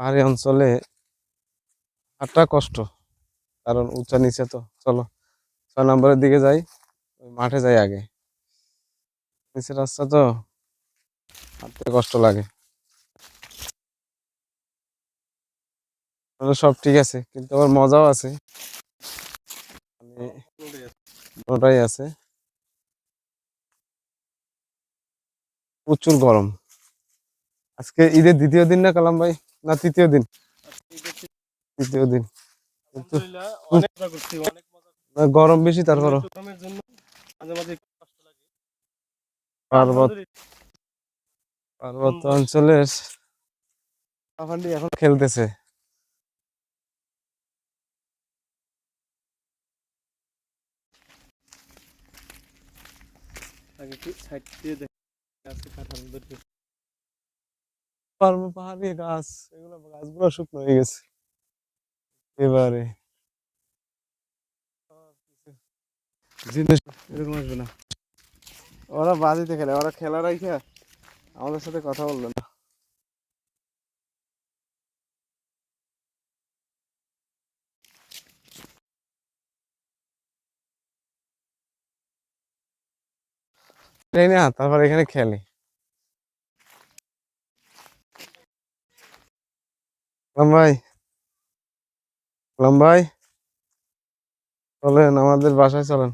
পাহাড়ি অঞ্চলে হাঁটা কষ্ট। কারণ উঁচা নিচে তো, চলো। ছয় নম্বরের দিকে যাই মাঠে যাই আগে। নিচের রাস্তা তো হাঁটতে কষ্ট লাগে। সব ঠিক আছে, কিন্তু আবার মজাও আছে। মানে ওটাই আছে। প্রচুর গরম। আজকে ঈদের দ্বিতীয় দিন না কালাম ভাই? না, তৃতীয় দিন। তৃতীয় দিন। গরম বেশি পার্বত পার্বত্য অঞ্চলের এখন খেলতেছে। আগে একটু সাইড দিয়ে আছে পাহাড়ি গাছ এগুলো গাছগুলো শুকনো হয়ে গেছে। এবারে জিনিস এরকম আসবে না। ওরা বাজিতে খেলে ওরা খেলা রাখা আমাদের সাথে কথা বলল না তারপর এখানে খেলে। কলাম ভাই চলেন আমাদের বাসায় চলেন।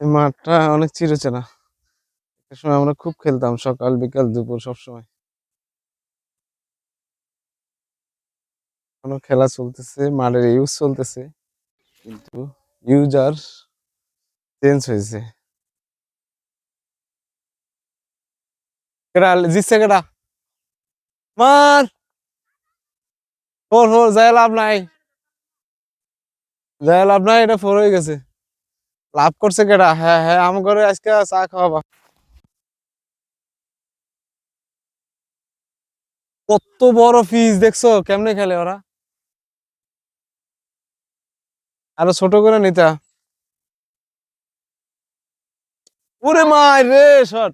মাঠটা অনেক চিরচেনা একটা সময় আমরা খুব খেলতাম, সকাল, বিকাল, দুপুর সব সময় এখনও খেলা চলতেছে, মাঠের ইউজ চলতেছে, কিন্তু ইউজ আর চেঞ্জ হয়েছে। কেডা, জিতছে কেডা? মার! ফোর ফোর যায় লাভ নাই। যায় লাভ নাই, এটা ফোর হয়ে গেছে। লাভ করছে কেডা? হ্যাঁ হ্যাঁ আম করে আজকে চা খাওয়াবা। কত বড় ফিস দেখছ? কেমনে খেলে ওরা? আরও ছোট করে নিতা ওরে মাই রে, শট।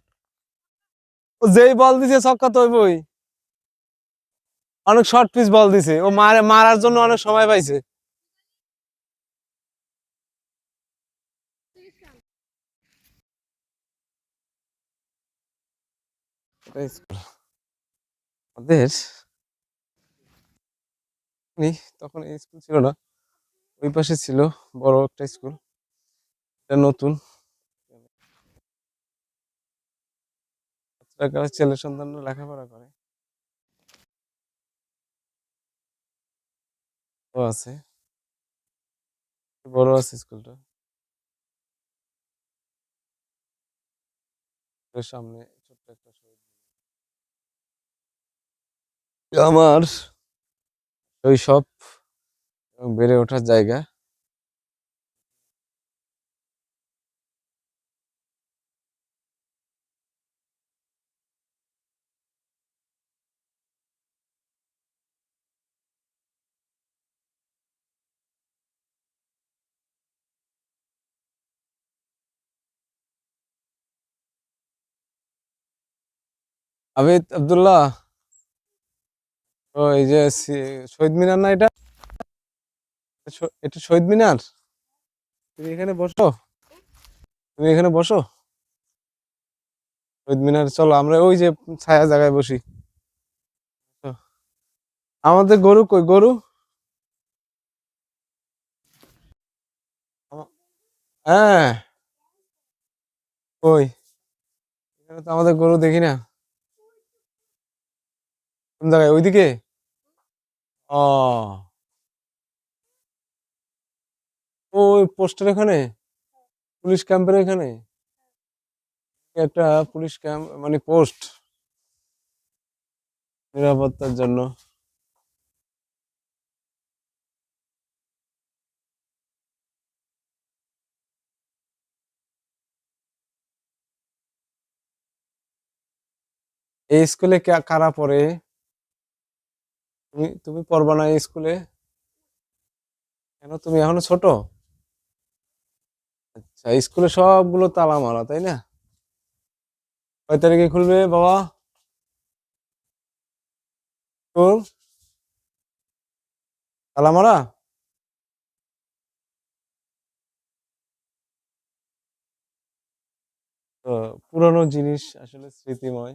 ও যেই বল দিছে ছক্কা তো হইবই। অনেক শর্ট পিচ বল দিছে। ও মারে, মারার জন্য অনেক সময় পাইছে। এটাই নি, তখন এই স্কুল ছিল না ওই পাশে ছিল বড় একটা স্কুল। এটা নতুন। ছেলে সন্তানরা লেখাপড়া করে। আছে। বড় আছে স্কুলটা। সামনে ছোট্ট একটা শহীদ। আমার শৈশব এবং বেড়ে ওঠার জায়গা আবিদ আব্দুল্লাহ ও, এই যে শহীদ মিনার না এটা? এটা শহীদ মিনার? তুমি এখানে বসো। তুমি এখানে বসো। শহীদ মিনার, চলো আমরা ওই যে ছায়া জায়গায় বসি। আমাদের গরু কই, গরু? হ্যাঁ। কই? এখানে তো আমাদের গরু দেখি না। কোন জায়গায়? ওইদিকে? ও। ওই পোস্টের এখানে? পুলিশ ক্যাম্পের এখানে? একটা পুলিশ ক্যাম্প মানে পোস্ট। নিরাপত্তার জন্য। এই স্কুলে কারা পড়ে? তুমি তুমি পড়বা না স্কুলে কেন তুমি এখনও ছোট? আচ্ছা স্কুলে সবগুলো তালা মারা তাই না? কয় তারিখে খুলবে বাবা? স্কুল তালা মারা পুরনো জিনিস আসলে স্মৃতিময়।